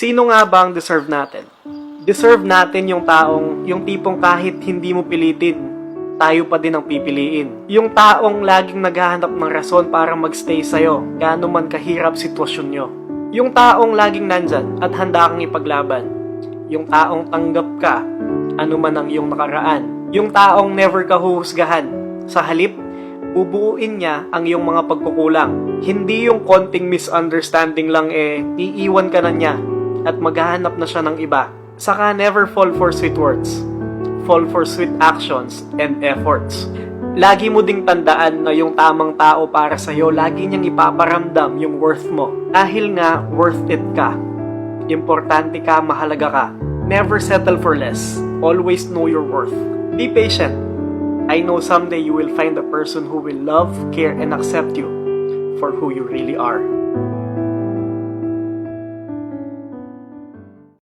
Sino nga ba ang deserve natin? Deserve natin yung taong, yung tipong kahit hindi mo pilitin, tayo pa din ang pipiliin. Yung taong laging naghahanap ng rason para magstay sa'yo, gaano man kahirap sitwasyon nyo. Yung taong laging nandyan at handa kang ipaglaban. Yung taong tanggap ka, ano man ang iyong nakaraan. Yung taong never ka huhusgahan. Sa halip, bubuuin niya ang iyong mga pagkukulang. Hindi yung konting misunderstanding lang eh, iiwan ka na niya at maghahanap na siya ng iba. Saka never fall for sweet words. Fall for sweet actions and efforts. Lagi mo ding tandaan na yung tamang tao para sa'yo, lagi niyang ipaparamdam yung worth mo. Dahil nga, worth it ka. Importante ka, mahalaga ka. Never settle for less. Always know your worth. Be patient. I know someday you will find a person who will love, care, and accept you for who you really are.